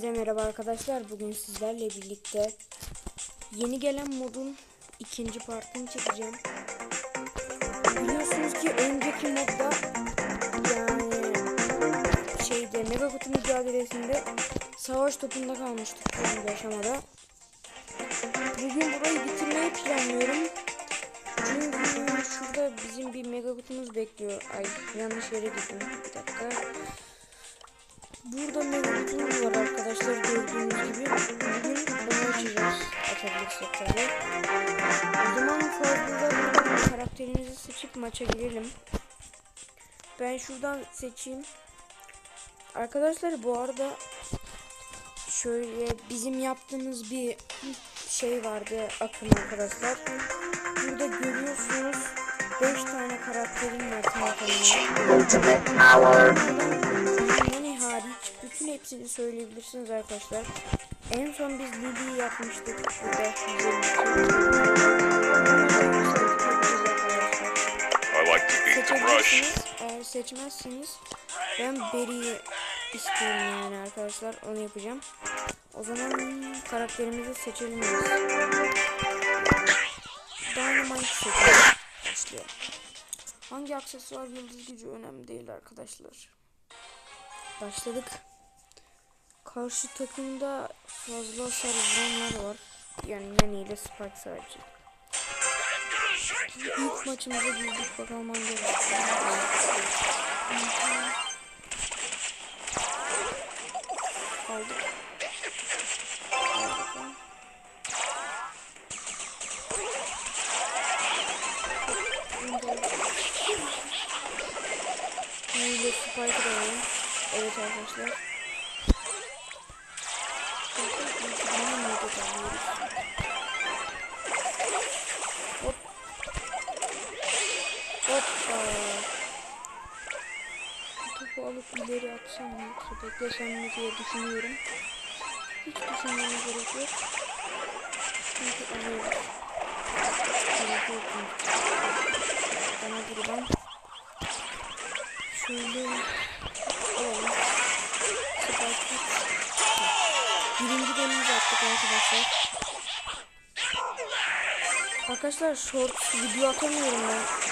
Herkese merhaba arkadaşlar. Bugün sizlerle birlikte yeni gelen modun ikinci partını çekeceğim. Biliyorsunuz ki önceki modda yani şeyde Mega Kutu mücadelesinde savaş topunda kalmıştık bu aşamada. Bugün burayı bitirmeyi planlıyorum. Çünkü şurada bizim bir Mega Kutumuz bekliyor. Ay yanlış yere gittim. Bir dakika. Burada mevcutumuz var arkadaşlar gördüğünüz gibi. Bugün bunu açacağız. Açabilirsek tabii. O zaman fazladan karakterimizi seçip maça girelim. Ben şuradan seçeyim. Arkadaşlar bu arada şöyle bizim yaptığımız bir şey vardı akım arkadaşlar. Burada görüyorsunuz 5 tane karakterim var tanıtımda. Hepsini söyleyebilirsiniz arkadaşlar. En son biz Lily'yi yapmıştık. Rush. Seçebilirsiniz. Eğer seçmezseniz ben Berry'i istiyorum yani arkadaşlar. Onu yapacağım. O zaman karakterimizi seçelim biz. Dynamite seçelim. Hangi aksesuar yıldız gücü önemli değil arkadaşlar. Başladık. Karşı takımda fazla hasar vuranlar var. Yani Nani ile Spike sadece. İlk maçımıza girdik bakalım hangi Aldık. Aldık. Böyle Spike da. Evet arkadaşlar. Bu alıp ileri atsam mı yoksa beklesem mi diye düşünüyorum. Hiç düşünmeme gerek yok. Çünkü yok. Bana buradan şöyle alalım. Spike Birinci bölümümüzü attık arkadaşlar. Arkadaşlar short video atamıyorum ben.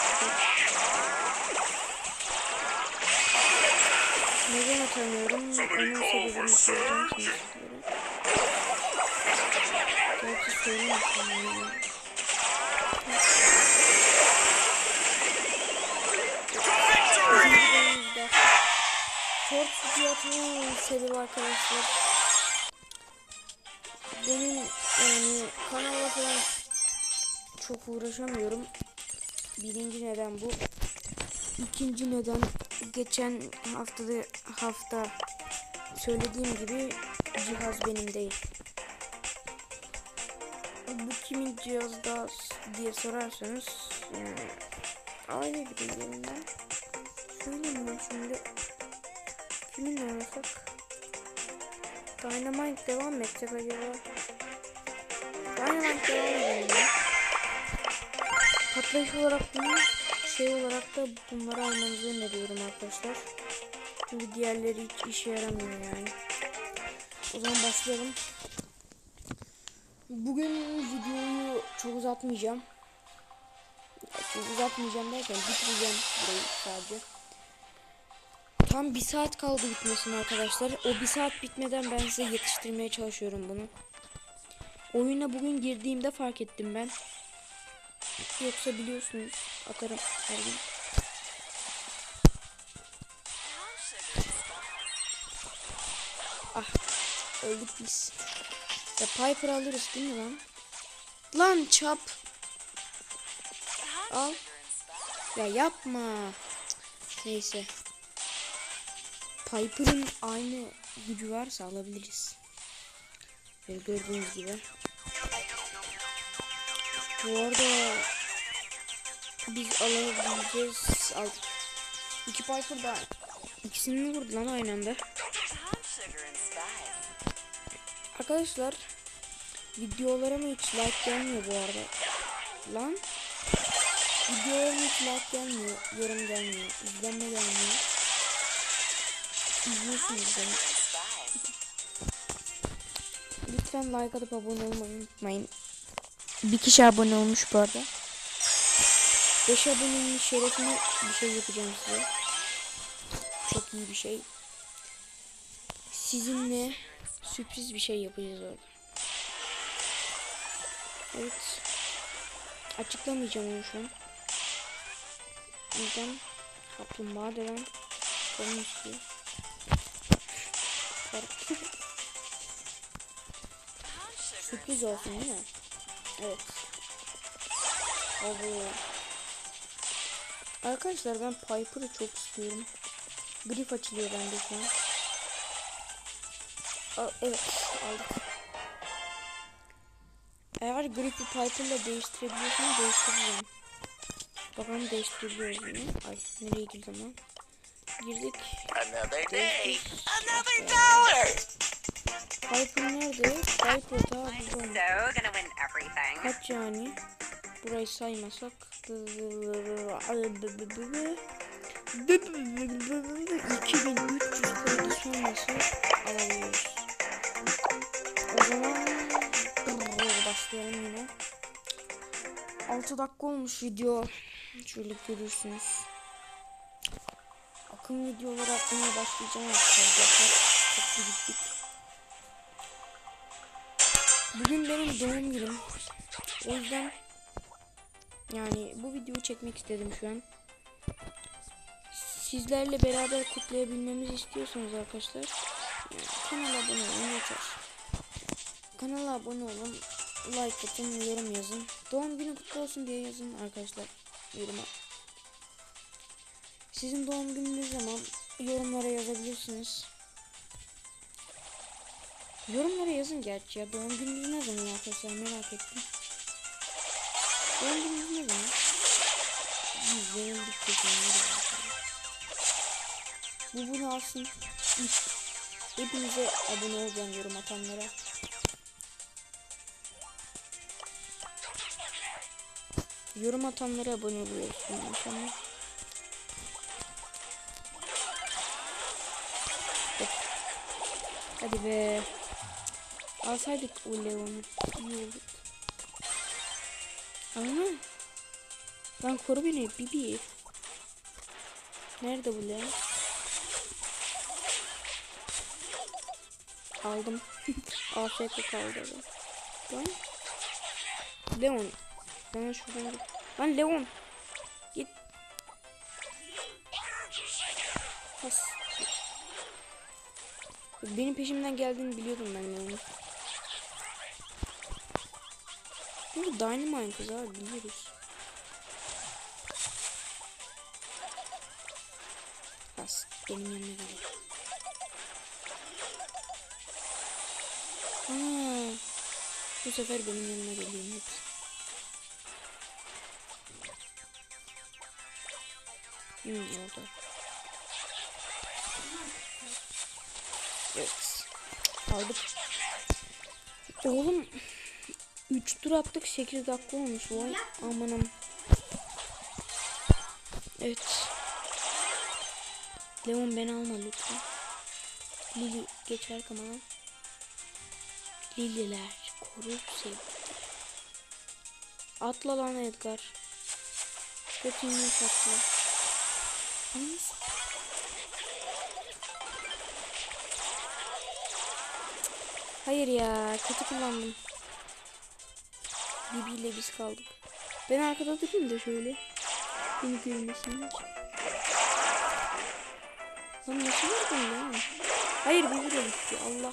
Neden atamıyorum? Onun sebebini söyleyeceğim şimdi sizlere. Gerçi söyleyeyim. Short video atmamın sebebi arkadaşlar. Benim yani kanala falan çok uğraşamıyorum. Birinci neden bu. İkinci neden geçen haftada hafta söylediğim gibi cihaz benim değil. Bu kimin cihazda diye sorarsanız yani aile bireylerinden söyleyeyim ben şimdi kimin oynasak Dynamite devam etsek acaba? Dynamite devam edelim ya. Patlayıcı olarak bunu şey olarak da bunları almanızı öneriyorum arkadaşlar. Çünkü diğerleri hiç işe yaramıyor yani. O zaman başlayalım. Bugün videoyu çok uzatmayacağım. Çok uzatmayacağım derken bitireceğim burayı sadece. Tam bir saat kaldı bitmesine arkadaşlar. O bir saat bitmeden ben size yetiştirmeye çalışıyorum bunu. Oyuna bugün girdiğimde fark ettim ben. Yoksa biliyorsunuz atarım her gün. Ah öldük biz. Ya Piper alırız değil mi lan? Lan çap. Al. Ya yapma. Neyse. Piper'ın aynı gücü varsa alabiliriz. Böyle gördüğünüz gibi. Bu arada biz alabileceğiz. Aldık. İki Piper da ikisini vurdu lan aynı anda? Arkadaşlar videolarıma hiç like gelmiyor bu arada. Lan videolarıma hiç like gelmiyor, yorum gelmiyor, izlenme gelmiyor. İzliyorsunuz beni. lütfen like atıp abone olmayı unutmayın. Bir kişi abone olmuş bu arada. 5 abonenin şerefine bir şey yapacağım size. Çok iyi bir şey. Sizinle sürpriz bir şey yapacağız orada. Evet. Açıklamayacağım onu şu an. Neden? Kaplumbağa istiyor. Kork- Sürpriz olsun değil mi? Evet. Abo. Arkadaşlar ben Piper'ı çok istiyorum. Grif açılıyor bende şu an. Evet aldık. Eğer Grif'i Piper'la değiştirebiliyorsan değiştireceğim. Bakalım değiştirebiliyoruz mu? Ay nereye girdim lan? Girdik. Another day, another dollar. Piper nerede? Piper win everything. Kaç yani? Burayı saymasak 2300 kredi sonrası alabiliyoruz. O zaman başlayalım yine. 6 dakika olmuş video. Şöyle görürsünüz. Akım videoları atmaya başlayacağım arkadaşlar. Çok biriktik. Bugün benim doğum günüm. O yüzden yani bu videoyu çekmek istedim şu an. Sizlerle beraber kutlayabilmemizi istiyorsanız arkadaşlar kanala abone olun yeter. Kanala abone olun, like atın, yorum yazın. Doğum günü kutlu olsun diye yazın arkadaşlar yoruma. Sizin doğum gününüz zaman yorumlara yazabilirsiniz. Yorumlara yazın gerçi ya. Doğum gününüz ne zaman arkadaşlar merak ettim. Doğum gününüz ne zaman? Biz yenildik kesin. Bu bunu alsın. Hepinize abone olacağım yorum atanlara. Yorum atanlara abone oluyorsun. Hop. Hadi be. Alsaydık o Leon'u. İyi oldu. Ana. Lan koru beni Bibi. Nerede bu Leon? Aldım. AFK kaldı. Lan. Leon. Bana şuradan git. Lan Leon. Git. Pas. Benim peşimden geldiğini biliyordum ben Leon'un. Bu Dynamite kız abi biliyoruz. Pas. Benim yanıma geliyor. Aa, bu sefer benim yanıma geliyor hepsi. Hmm, oldu. Evet. Aldık. Oğlum 3 tur attık 8 dakika olmuş vay amanım. Evet. Leon beni alma lütfen. Lili geç arkama lan. Lililer koru seni. Atla lan Edgar. Götünü atla. Anız. Hayır ya kötü kullandım. Bibi biz kaldık. Ben arkada durayım da şöyle. Beni görmesin hiç. Lan nasıl vurdun lan? Hayır Bibi de gitti Allah.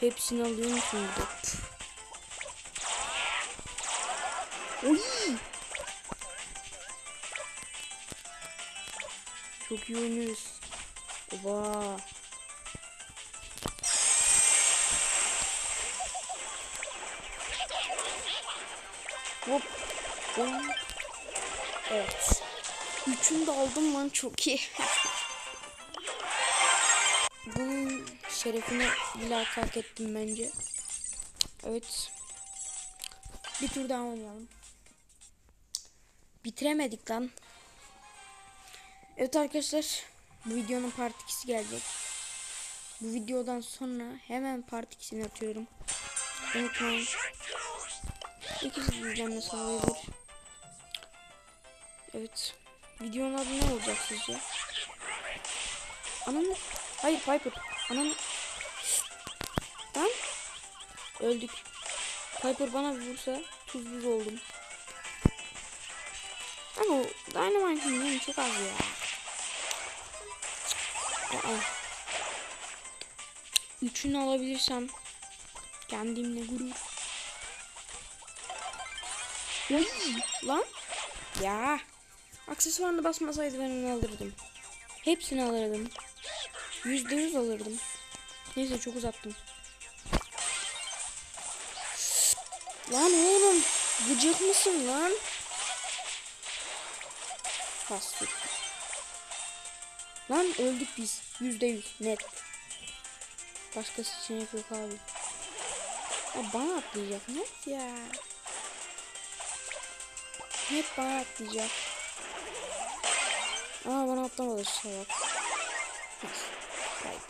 Hepsini alıyor musun burada? Oy! Çok iyi oynuyoruz. Oba. Hop. Hop. Evet. Üçünü de aldım lan çok iyi. Bunun şerefine bile hak ettim bence. Evet. Bir tur daha oynayalım. Bitiremedik lan. Evet arkadaşlar. Bu videonun part 2'si gelecek. Bu videodan sonra hemen part 2'sini atıyorum. Unutmayın. İkisi izlenme sağlayabilir. Evet. Videonun adı ne olacak sizce? Ananı... Hayır Piper. Ananı... Lan. Öldük. Piper bana vursa tuzsuz oldum. Ama Dynamite'ın yönü çok az ya. Aa. Üçünü alabilirsem kendimle gurur. Oy, lan. Ya. Aksesuarını basmasaydı ben onu alırdım. Hepsini alırdım. Yüzde yüz alırdım. Neyse çok uzattım. Lan oğlum. Gıcık mısın lan? Kastık. Lan öldük biz. Yüzde yüz net. Başka seçenek yok abi. Ya bana atlayacak net ya. Hep bana atlayacak. Aa bana atlamadı salak. Neyse. Hayır.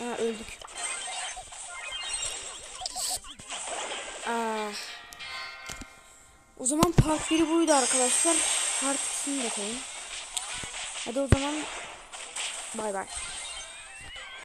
Aa öldük. Aa. O zaman part 1'i buydu arkadaşlar. Part 2'sini de koyayım. Hadi o zaman bay bay.